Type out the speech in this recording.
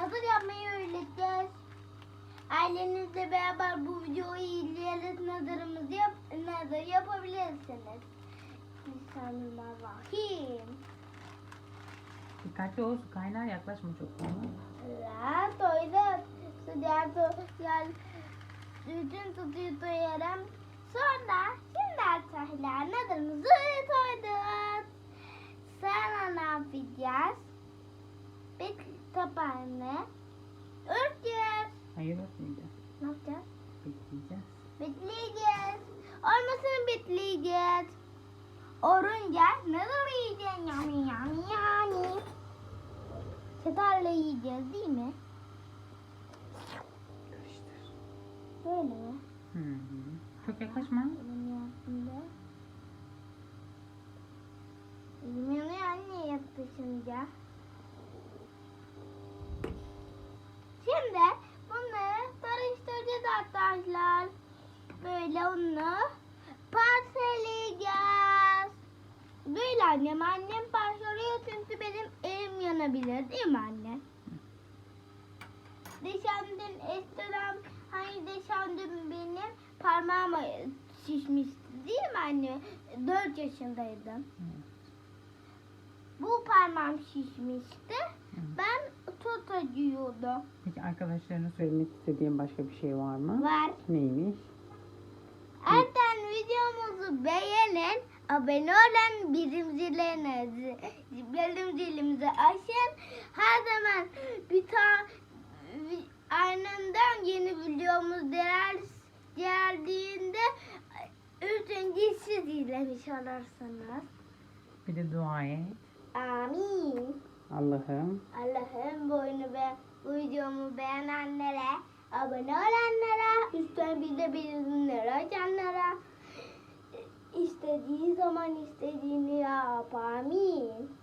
nazar yapmayı öğreteceğiz. Ailenizle beraber bu videoyu izleyerek nazarımızı yap nazar yapabilirsiniz. Bismillahirrahmanirrahim. Dikkatli ol su kaynar yaklaşma çok fazla. La doyduk. Sıcak sosyal bütün tutuyu doyarım. Sonra şimdi arkadaşlar nazarımızı doyduk. Sonra ne yapacağız? Bir tabağını örteceğiz. Hayır örtmeyeceğiz. Ne yapacağız? Bekleyeceğiz. Bekleyeceğiz. Olmasını bekleyeceğiz. Orunca nasıl yiyeceğiz? Yani yani yani. Çatarla yiyeceğiz değil mi? Karıştır. Böyle mi? Hı hı. Çok yaklaşma. Elim yaptığında. Elim yanıyor anne. Şimdi arkadaşlar. Böyle onu parçalayacağız. Böyle annem. Annem parçalıyor çünkü benim elim yanabilir değil mi anne? Deşandın restoran hani deşandın benim parmağım şişmişti değil mi anne? 4 yaşındaydım. Bu parmağım şişmişti. Ben acıyordu. Peki arkadaşlarına söylemek istediğin başka bir şey var mı? Var. Neymiş? Zaten videomuzu beğenin. Abone olun. Birim zillerinizi, birim zilimizi açın. Her zaman bir tane anından yeni videomuz geldiğinde üçüncü siz izlemiş olursunuz. Bir de dua et. Amin. Allah'ım Allah'ım bu ve bu videomu beğenenlere, abone olanlara, üstten bir de bildirimleri açanlara istediği zaman istediğini yap. Amin.